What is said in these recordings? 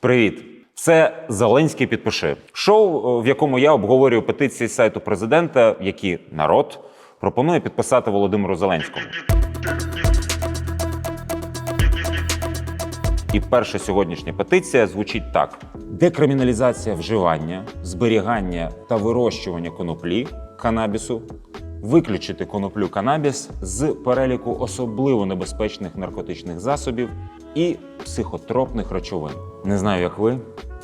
Привіт! Це Зеленський підпиши. Шоу, в якому я обговорюю петиції сайту президента, які народ пропонує підписати Володимиру Зеленському. І перша сьогоднішня петиція звучить так: декриміналізація вживання, зберігання та вирощування коноплі канабісу, виключити коноплю канабіс з переліку особливо небезпечних наркотичних засобів і психотропних речовин. Не знаю, як ви,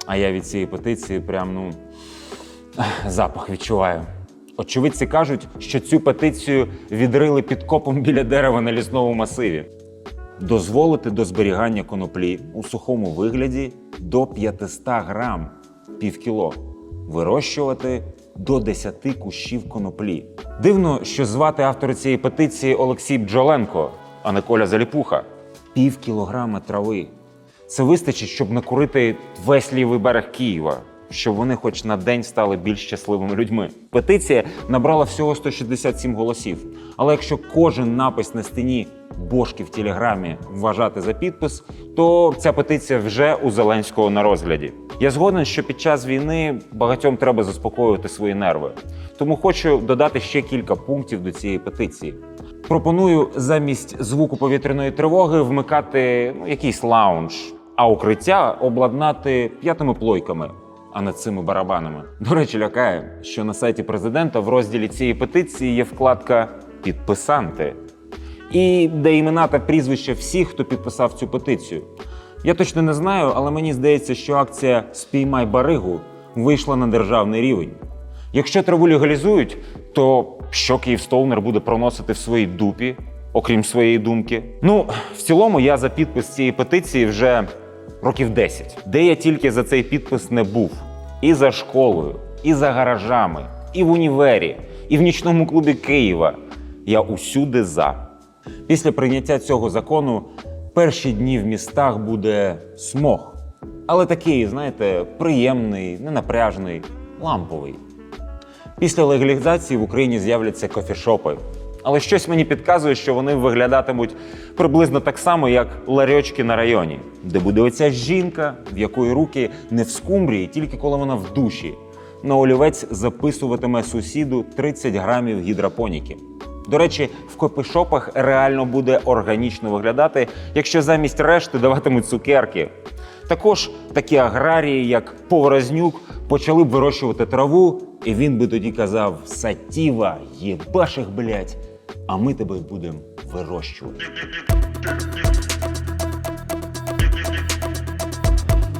а я від цієї петиції прям ну запах відчуваю. Очевидці кажуть, що цю петицію відрили під копом біля дерева на лісному масиві. Дозволити до зберігання коноплі у сухому вигляді до 500 грам півкіло. Вирощувати до 10 кущів коноплі. Дивно, що звати автора цієї петиції Олексій Бджоленко, а не Коля Заліпуха. Пів кілограма трави. Це вистачить, щоб накурити весь лівий берег Києва, щоб вони хоч на день стали більш щасливими людьми. Петиція набрала всього 167 голосів. Але якщо кожен напис на стіні бошки в телеграмі вважати за підпис, то ця петиція вже у Зеленського на розгляді. Я згоден, що під час війни багатьом треба заспокоювати свої нерви. Тому хочу додати ще кілька пунктів до цієї петиції. Пропоную замість звуку повітряної тривоги вмикати ну, якийсь лаунж, а укриття обладнати п'ятими плойками, а не цими барабанами. До речі, лякає, що на сайті президента в розділі цієї петиції є вкладка Підписанти і де імена та прізвища всіх, хто підписав цю петицію. Я точно не знаю, але мені здається, що акція Спіймай баригу вийшла на державний рівень. Якщо траву легалізують, то що Київ Столнер буде проносити в своїй дупі, окрім своєї думки? Ну, в цілому, я за підпис цієї петиції вже років 10. Де я тільки за цей підпис не був: і за школою, і за гаражами, і в універі, і в нічному клубі Києва. Я усюди за. Після прийняття цього закону перші дні в містах буде смог. Але такий, знаєте, приємний, ненапряжний, ламповий. Після легалізації в Україні з'являться кофішопи. Але щось мені підказує, що вони виглядатимуть приблизно так само, як ларьочки на районі, де буде оця жінка, в якої руки не в скумбрії, тільки коли вона в душі. На олівець записуватиме сусіду 30 грамів гідропоніки. До речі, в копішопах реально буде органічно виглядати, якщо замість решти даватимуть цукерки. Також такі аграрії, як Поворознюк, почали б вирощувати траву, і він би тоді казав: Сатіва, єбаших, блять, а ми тебе будемо вирощувати.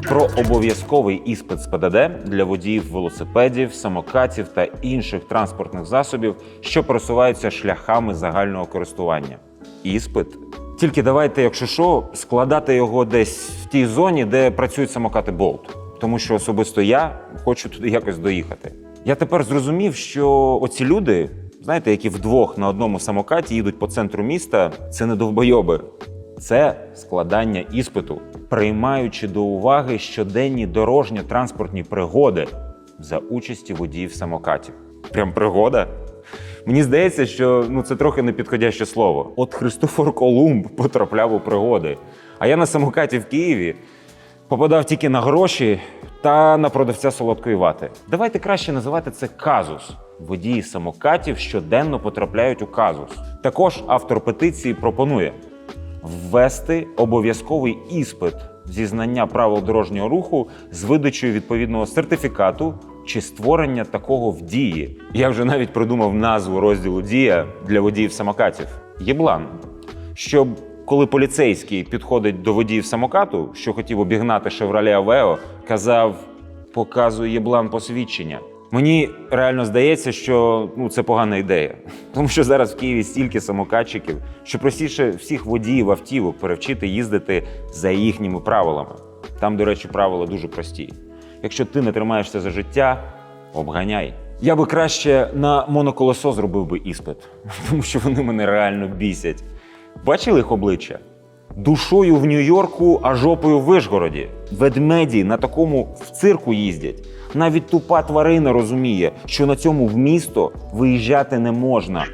Про обов'язковий іспит з ПДД для водіїв велосипедів, самокатів та інших транспортних засобів, що просуваються шляхами загального користування. Іспит. Тільки давайте, якщо що, складати його десь в тій зоні, де працюють самокати Bolt. Тому що особисто я хочу туди якось доїхати. Я тепер зрозумів, що оці люди, знаєте, які вдвох на одному самокаті їдуть по центру міста, це не довбойоби. Це складання іспиту, приймаючи до уваги щоденні дорожньо-транспортні пригоди за участі водіїв самокатів. Прям пригода. Мені здається, що ну це трохи непідходяще слово. От Христофор Колумб потрапляв у пригоди. А я на самокаті в Києві попадав тільки на гроші та на продавця солодкої вати. Давайте краще називати це казус. Водії самокатів щоденно потрапляють у казус. Також автор петиції пропонує ввести обов'язковий іспит зі знання правил дорожнього руху з видачею відповідного сертифікату чи створення такого в дії. Я вже навіть придумав назву розділу Дія для водіїв самокатів Єблан. Щоб коли поліцейський підходить до водіїв самокату, що хотів обігнати Chevrolet Aveo, казав: показує єблан посвідчення. Мені реально здається, що ну це погана ідея, тому що зараз в Києві стільки самокатчиків, що простіше всіх водіїв автівок перевчити їздити за їхніми правилами. Там, до речі, правила дуже прості. Якщо ти не тримаєшся за життя, обганяй. Я би краще на моноколесо зробив би іспит, тому що вони мене реально бісять. Бачили їх обличчя? Душою в Нью-Йорку, а жопою в Вишгороді. Ведмеді на такому в цирку їздять. Навіть тупа тварина розуміє, що на цьому в місто виїжджати не можна.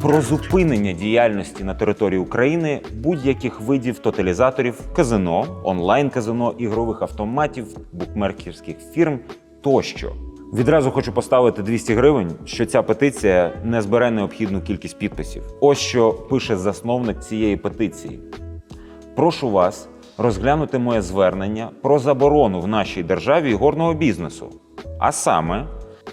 про зупинення діяльності на території України будь-яких видів тоталізаторів, казино, онлайн-казино, ігрових автоматів, букмекерських фірм тощо. Відразу хочу поставити 200 гривень, що ця петиція не збере необхідну кількість підписів. Ось що пише засновник цієї петиції. Прошу вас розглянути моє звернення про заборону в нашій державі ігорного бізнесу, а саме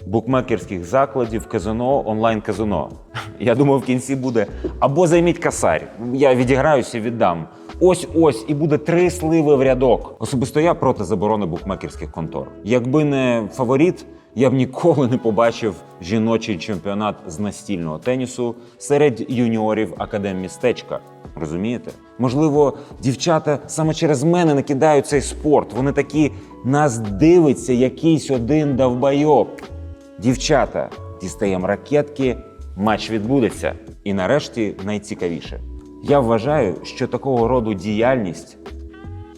букмекерських закладів, казино, онлайн-казино. Я думаю, в кінці буде або займіть касарь. Я відіграюся, віддам. Ось ось і буде три сливи в рядок. Особисто я проти заборони букмекерських контор. Якби не фаворит, я б ніколи не побачив жіночий чемпіонат з настільного тенісу серед юніорів академмістечка. Розумієте? Можливо, дівчата саме через мене накидають цей спорт. Вони такі нас дивиться якийсь один довбайоб. Дівчата, дістаємо ракетки, матч відбудеться. І нарешті найцікавіше. Я вважаю, що такого роду діяльність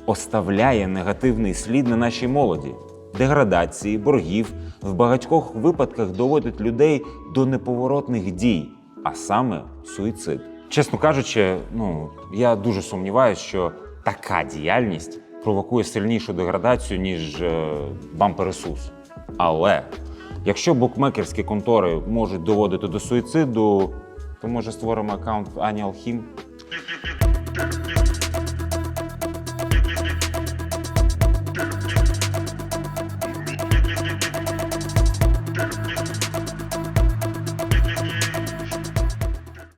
оставляє негативний слід на нашій молоді. Деградації, боргів в багатьох випадках доводить людей до неповоротних дій, а саме суїцид. Чесно кажучи, ну я дуже сумніваюся, що така діяльність провокує сильнішу деградацію, ніж е, бампересус. Але якщо букмекерські контори можуть доводити до суїциду, то може створимо аккаунт Ані Алхім?